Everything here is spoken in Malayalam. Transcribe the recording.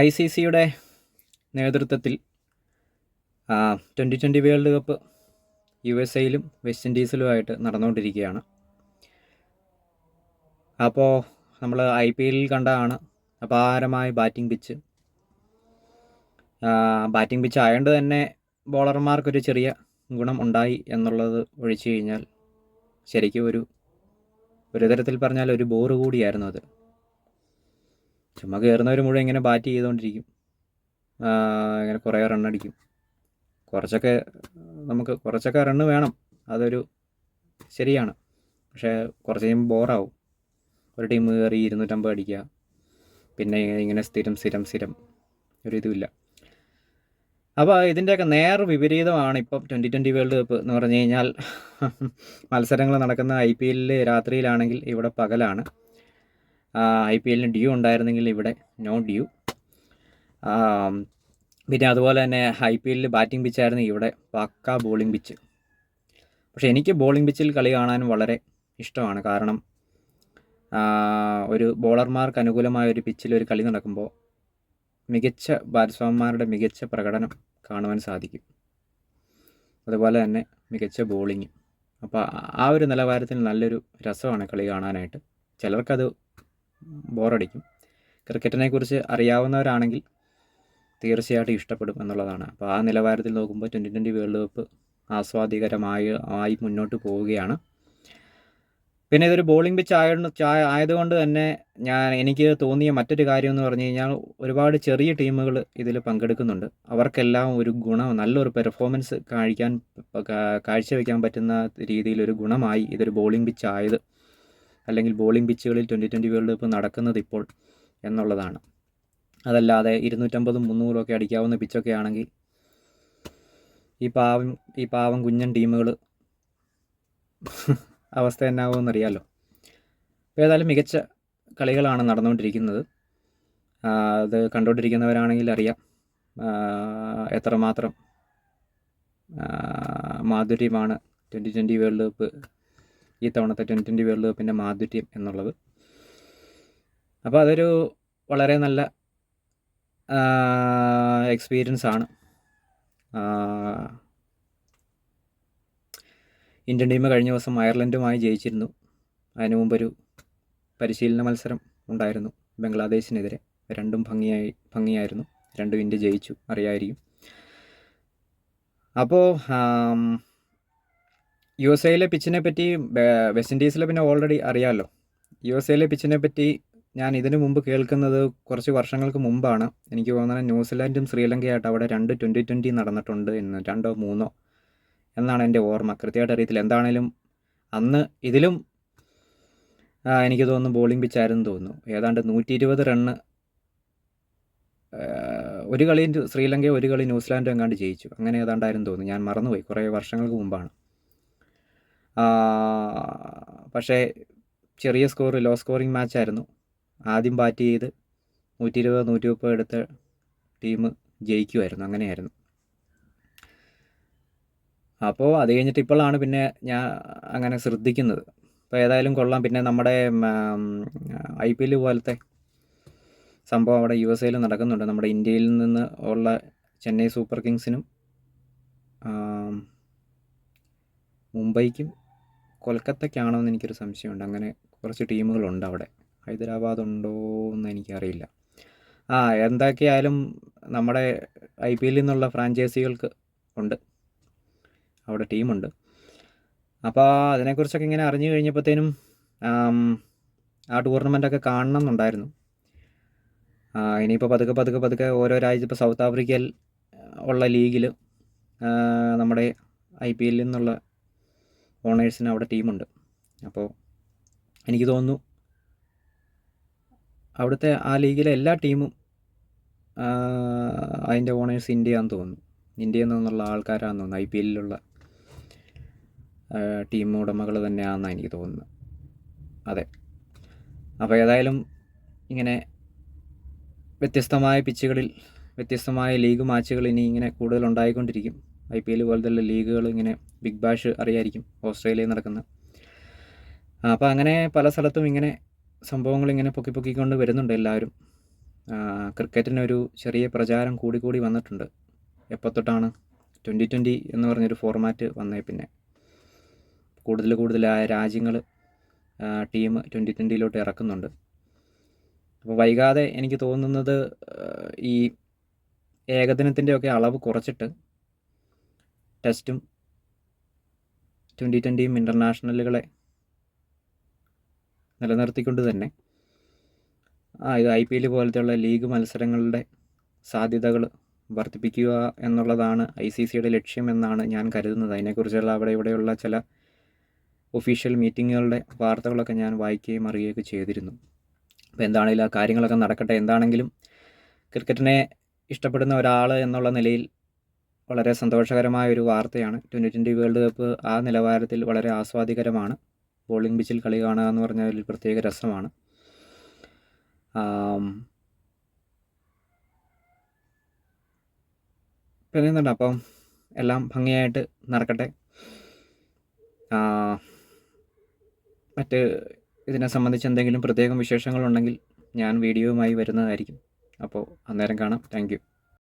ഐ സി സിയുടെ നേതൃത്വത്തിൽ twenty twenty world cup U S എയിലും West ഇൻഡീസിലുമായിട്ട് നടന്നുകൊണ്ടിരിക്കുകയാണ്. അപ്പോൾ നമ്മൾ ഐ പി എല്ലിൽ കണ്ടതാണ് അപാരമായ ബാറ്റിംഗ് പിച്ച്. ബാറ്റിംഗ് പിച്ച് ആയതുകൊണ്ട് തന്നെ ബോളർമാർക്കൊരു ചെറിയ ഗുണം ഉണ്ടായി എന്നുള്ളത് ഒഴിച്ചു കഴിഞ്ഞാൽ ശരിക്കും ഒരു ഒരു തരത്തിൽ പറഞ്ഞാൽ ഒരു ബോറ് കൂടിയായിരുന്നു അത്. ചുമ്മാ കയറുന്നവർ മുഴുവൻ ഇങ്ങനെ ബാറ്റ് ചെയ്തുകൊണ്ടിരിക്കും ഇങ്ങനെ കുറേ റണ്ണടിക്കും കുറച്ചൊക്കെ നമുക്ക് കുറച്ചൊക്കെ റണ്ണ് വേണം. അതൊരു ശരിയാണ്. പക്ഷേ കുറച്ച് കഴിയുമ്പോൾ ബോറാവും ഒരു ടീം കയറി ഇരുന്നൂറ്റമ്പത് അടിക്കുക പിന്നെ ഇങ്ങനെ സ്ഥിരം സ്ഥിരം സ്ഥിരം. ഒരു ഇതുമില്ല. അപ്പോൾ ഇതിന്റെയൊക്കെ നേർ വിപരീതമാണ് ഇപ്പം ട്വന്റി ട്വന്റി വേൾഡ് കപ്പ് എന്ന് പറഞ്ഞു കഴിഞ്ഞാൽ മത്സരങ്ങൾ നടക്കുന്ന ഐ പി എല്ലിൽ രാത്രിയിലാണെങ്കിൽ ഇവിടെ പകലാണ്. ഐ പി എല്ലിന് ഡ്യൂ ഉണ്ടായിരുന്നെങ്കിൽ ഇവിടെ നോ ഡ്യൂ പിന്നെ അതുപോലെ തന്നെ ഐ പി എല്ലിൽ ബാറ്റിംഗ് പിച്ചായിരുന്നു ഇവിടെ പക്ക ബോളിംഗ് പിച്ച് പക്ഷേ എനിക്ക് ബോളിംഗ് പിച്ചിൽ കളി കാണാൻ വളരെ ഇഷ്ടമാണ്. കാരണം ഒരു ബോളർമാർക്ക് അനുകൂലമായ ഒരു പിച്ചിൽ ഒരു കളി നടക്കുമ്പോൾ മികച്ച ബാറ്റ്സ്മാന്മാരുടെ മികച്ച പ്രകടനം കാണുവാൻ സാധിക്കും. അതുപോലെ തന്നെ മികച്ച ബോളിങ് അപ്പോൾ ആ ഒരു നിലവാരത്തിൽ നല്ലൊരു രസമാണ് കളി കാണാനായിട്ട്. ചിലർക്കത് ബോറടിക്കും. ക്രിക്കറ്റിനെ കുറിച്ച് അറിയാവുന്നവരാണെങ്കിൽ തീർച്ചയായിട്ടും ഇഷ്ടപ്പെടും എന്നുള്ളതാണ്. അപ്പോൾ ആ നിലവാരത്തിൽ നോക്കുമ്പോൾ ട്വന്റി ട്വന്റി വേൾഡ് കപ്പ് ആസ്വാദികരമായി ആയി മുന്നോട്ട് പോവുകയാണ്. പിന്നെ ഇതൊരു ബോളിംഗ് പിച്ച് ആയതുകൊണ്ട് ആയതുകൊണ്ട് തന്നെ ഞാൻ എനിക്ക് തോന്നിയ മറ്റൊരു കാര്യം എന്ന് പറഞ്ഞു കഴിഞ്ഞാൽ ഒരുപാട് ചെറിയ ടീമുകൾ ഇതിൽ പങ്കെടുക്കുന്നുണ്ട്. അവർക്കെല്ലാം ഒരു ഗുണം നല്ലൊരു പെർഫോമൻസ് കാണിക്കാൻ കാഴ്ചവെക്കാൻ പറ്റുന്ന രീതിയിൽ ഒരു ഗുണമായി ഇതൊരു ബോളിംഗ് പിച്ച് ആയത് അല്ലെങ്കിൽ ബോളിംഗ് പിച്ചുകളിൽ ട്വന്റി ട്വന്റി വേൾഡ് കപ്പ് നടക്കുന്നത് ഇപ്പോൾ എന്നുള്ളതാണ്. അതല്ലാതെ ഇരുന്നൂറ്റമ്പതും മുന്നൂറും ഒക്കെ അടിക്കാവുന്ന പിച്ചൊക്കെ ആണെങ്കിൽ ഈ പാവം ഈ പാവം കുഞ്ഞൻ ടീമുകൾ അവസ്ഥ എന്നാവുമെന്നറിയാമല്ലോ അപ്പോൾ ഏതായാലും മികച്ച കളികളാണ് നടന്നുകൊണ്ടിരിക്കുന്നത്. അത് കണ്ടുകൊണ്ടിരിക്കുന്നവരാണെങ്കിൽ അറിയാം. എത്രമാത്രം മാധുര്യമാണ് ട്വന്റി ട്വന്റി വേൾഡ് കപ്പ് ഈ തവണത്തെ ട്വന്റി ട്വന്റി വേൾഡ് കപ്പിന്റെ മാധുര്യം എന്നുള്ളത്. അപ്പോൾ അതൊരു വളരെ നല്ല എക്സ്പീരിയൻസ് ആണ്. ഇന്ത്യൻ ടീം കഴിഞ്ഞ ദിവസം അയർലൻഡുമായി ജയിച്ചിരുന്നു. അതിനു മുമ്പൊരു പരിശീലന മത്സരം ഉണ്ടായിരുന്നു ബംഗ്ലാദേശിനെതിരെ. രണ്ടും ഭംഗിയായി ഭംഗിയായിരുന്നു. രണ്ടും ഇന്ത്യ ജയിച്ചു അറിയായിരിക്കും. അപ്പോൾ യു എസ് എയിലെ പിച്ചിനെ പറ്റി വെസ്റ്റ് ഇൻഡീസിലെ പിന്നെ ഓൾറെഡി അറിയാമല്ലോ യു എസ് എയിലെ പിച്ചിനെ പറ്റി ഞാൻ ഇതിനു മുമ്പ് കേൾക്കുന്നത് കുറച്ച് വർഷങ്ങൾക്ക് മുമ്പാണ്. എനിക്ക് തോന്നുന്നത് ന്യൂസിലാൻഡും ശ്രീലങ്കയായിട്ട് അവിടെ രണ്ട് ട്വന്റി ട്വന്റി നടന്നിട്ടുണ്ട് എന്ന് രണ്ടോ മൂന്നോ എന്നാണ് എന്റെ ഓർമ്മ. കൃത്യമായിട്ട് അറിയത്തില്ല. എന്താണേലും അന്ന് ഇതിലും എനിക്ക് തോന്നുന്നു ബോളിംഗ് പിച്ചായിരുന്നു തോന്നുന്നു. ഏതാണ്ട് നൂറ്റി ഇരുപത് റണ്ണ് ഒരു കളി ശ്രീലങ്ക ഒരു കളി ന്യൂസിലാൻഡും എങ്ങാണ്ട് ജയിച്ചു. അങ്ങനെ ഏതാണ്ടായിരുന്നു തോന്നുന്നു. ഞാൻ മറന്നുപോയി. കുറേ വർഷങ്ങൾക്ക് മുമ്പാണ്. പക്ഷേ ചെറിയ സ്കോർ ലോ സ്കോറിംഗ് മാച്ചായിരുന്നു ആദ്യം ബാറ്റ് ചെയ്ത് നൂറ്റി ഇരുപത് നൂറ്റി മുപ്പത് എടുത്ത ടീം ജയിക്കുമായിരുന്നു അങ്ങനെയായിരുന്നു. അപ്പോൾ അത് കഴിഞ്ഞിട്ട് ഇപ്പോഴാണ് പിന്നെ ഞാൻ അങ്ങനെ ശ്രദ്ധിക്കുന്നത്. അപ്പോൾ ഏതായാലും കൊള്ളാം. പിന്നെ നമ്മുടെ ഐ പി എൽ പോലത്തെ സംഭവം അവിടെ യു എസ് എയിൽ നടക്കുന്നുണ്ട്. നമ്മുടെ ഇന്ത്യയിൽ നിന്ന് ഉള്ള ചെന്നൈ സൂപ്പർ കിങ്സിനും മുംബൈക്കും കൊൽക്കത്തയ്ക്കാണോ എന്ന് എനിക്കൊരു സംശയമുണ്ട്. അങ്ങനെ കുറച്ച് ടീമുകളുണ്ട് അവിടെ. ഹൈദരാബാദ് ഉണ്ടോ എന്ന് എനിക്കറിയില്ല. ആ എന്തൊക്കെയായാലും നമ്മുടെ ഐ പി എല്ലിൽ നിന്നുള്ള ഫ്രാഞ്ചൈസികൾക്ക് ഉണ്ട്. അവിടെ ടീമുണ്ട്. അപ്പോൾ അതിനെക്കുറിച്ചൊക്കെ ഇങ്ങനെ അറിഞ്ഞു കഴിഞ്ഞപ്പോഴത്തേനും ആം, ടൂർണമെന്റൊക്കെ കാണണം എന്നുണ്ടായിരുന്നു ഇനിയിപ്പോൾ പതുക്കെ പതുക്കെ പതുക്കെ ഓരോ രാജ്യത്ത് ഇപ്പോൾ സൗത്ത് ആഫ്രിക്കയിൽ ഉള്ള ലീഗിൽ നമ്മുടെ ഐ പി എല്ലിൽ നിന്നുള്ള ഓണേഴ്സിന് അവിടെ ടീമുണ്ട്. അപ്പോൾ എനിക്ക് തോന്നുന്നു അവിടുത്തെ ആ ലീഗിലെ എല്ലാ ടീമും അതിന്റെ ഓണേഴ്സ് ഇന്ത്യയാണെന്ന് തോന്നുന്നു. ഇന്ത്യയിൽ നിന്നുള്ള ആൾക്കാരാണെന്ന് തോന്നുന്നു. ഐ പി എല്ലിലുള്ള ടീം ഉടമകൾ തന്നെയാണെന്നാണ് എനിക്ക് തോന്നുന്നത്. അതെ. അപ്പോൾ ഏതായാലും ഇങ്ങനെ വ്യത്യസ്തമായ പിച്ചുകളിൽ വ്യത്യസ്തമായ ലീഗ് മാച്ചുകൾ ഇനി ഇങ്ങനെ കൂടുതൽ ഉണ്ടായിക്കൊണ്ടിരിക്കും. ഐ പി എൽ പോലത്തെ ലീഗുകൾ ഇങ്ങനെ ബിഗ് ബാഷ് അറിയായിരിക്കും ഓസ്ട്രേലിയയിൽ നടക്കുന്ന അപ്പോൾ അങ്ങനെ പല സ്ഥലത്തും ഇങ്ങനെ സംഭവങ്ങൾ ഇങ്ങനെ പൊക്കി പൊക്കിക്കൊണ്ട് വരുന്നുണ്ട് എല്ലാവരും. ക്രിക്കറ്റിനൊരു ചെറിയ പ്രചാരം കൂടി കൂടി വന്നിട്ടുണ്ട്. എപ്പോൾ തൊട്ടാണ്? ട്വന്റി ട്വന്റി എന്ന് പറഞ്ഞൊരു ഫോർമാറ്റ് വന്നേ പിന്നെ. കൂടുതൽ കൂടുതൽ രാജ്യങ്ങൾ ടീം ട്വന്റി ട്വന്റിയിലോട്ട് ഇറക്കുന്നുണ്ട്. അപ്പോൾ വൈകാതെ എനിക്ക് തോന്നുന്നത് ഈ ഏകദിനത്തിന്റെയൊക്കെ അളവ് കുറച്ചിട്ട് ടെസ്റ്റും ട്വന്റി ട്വന്റിയും ഇന്റർനാഷണലുകളെ നിലനിർത്തിക്കൊണ്ട് തന്നെ ആ ഇത് ഐ പി എൽ പോലത്തെയുള്ള ലീഗ് മത്സരങ്ങളുടെ സാധ്യതകൾ വർദ്ധിപ്പിക്കുക എന്നുള്ളതാണ് ഐ സി സിയുടെ ലക്ഷ്യമെന്നാണ് ഞാൻ കരുതുന്നത്. അതിനെക്കുറിച്ചുള്ള അവിടെ ഇവിടെയുള്ള ചില ഒഫീഷ്യൽ മീറ്റിങ്ങുകളുടെ വാർത്തകളൊക്കെ ഞാൻ വായിക്കുകയും അറിയുകയൊക്കെ ചെയ്തിരുന്നു. അപ്പോൾ എന്താണെങ്കിലും ആ കാര്യങ്ങളൊക്കെ നടക്കട്ടെ. എന്താണെങ്കിലും ക്രിക്കറ്റിനെ ഇഷ്ടപ്പെടുന്ന ഒരാൾ എന്നുള്ള നിലയിൽ വളരെ സന്തോഷകരമായ ഒരു വാർത്തയാണ്. ട്വന്റി ട്വന്റി വേൾഡ് കപ്പ് ആ നിലവാരത്തിൽ വളരെ ആസ്വാദികരമാണ്. ബോളിംഗ് പിച്ചിൽ കളി കാണുക എന്ന് പറഞ്ഞാൽ ഒരു പ്രത്യേക രസമാണ്. പിന്നെ അപ്പം എല്ലാം ഭംഗിയായിട്ട് നടക്കട്ടെ. മറ്റ് ഇതിനെ സംബന്ധിച്ച് എന്തെങ്കിലും പ്രത്യേകം വിശേഷങ്ങളുണ്ടെങ്കിൽ ഞാൻ വീഡിയോയുമായി വരുന്നതായിരിക്കും. അപ്പോൾ അന്നേരം കാണാം. താങ്ക്